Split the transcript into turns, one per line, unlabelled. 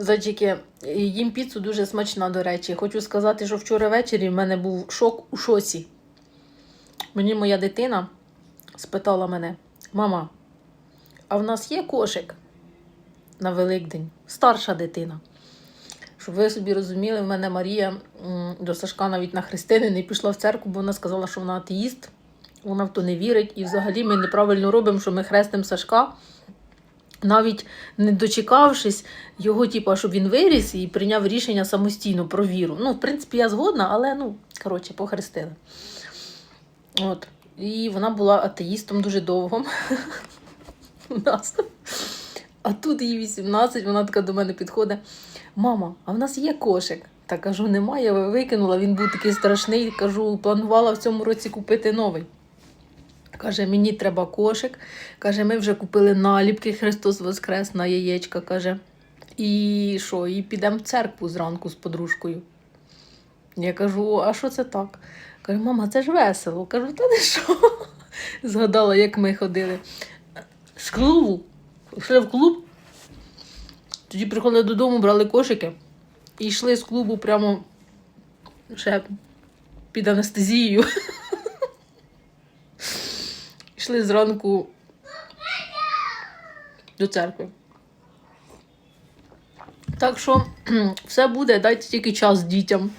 Зайчики, їм піцу дуже смачна, до речі. Хочу сказати, що вчора ввечері в мене був шок у шоці. Мені моя дитина спитала мене: мама, а в нас є кошик на Великдень? Старша дитина. Щоб ви собі розуміли, в мене Марія до Сашка навіть на хрестини не пішла в церкву, бо вона сказала, що вона атеїст, вона в то не вірить. І взагалі ми неправильно робимо, що ми хрестимо Сашка, навіть не дочекавшись його, типу, щоб він виріс і прийняв рішення самостійно про віру. Ну, в принципі, я згодна, але ну, коротше, похрестили. От. І вона була атеїстом дуже довго. А тут їй 18, вона така до мене підходить. Мама, а в нас є кошик. Та кажу, немає, я викинула. Він був такий страшний. Кажу, планувала в цьому році купити новий. Каже, мені треба кошик. Каже, ми вже купили наліпки Христос Воскрес на яєчка. Каже, і що, і підемо в церкву зранку з подружкою. Я кажу, а що це так? Каже, мама, це ж весело. Кажу, та не що? Згадала, як ми ходили. З клубу. Йшли в клуб. Тоді приходили додому, брали кошики і йшли з клубу прямо ще під анестезією. Йшли зранку до церкви. Так що все буде, дайте тільки час дітям.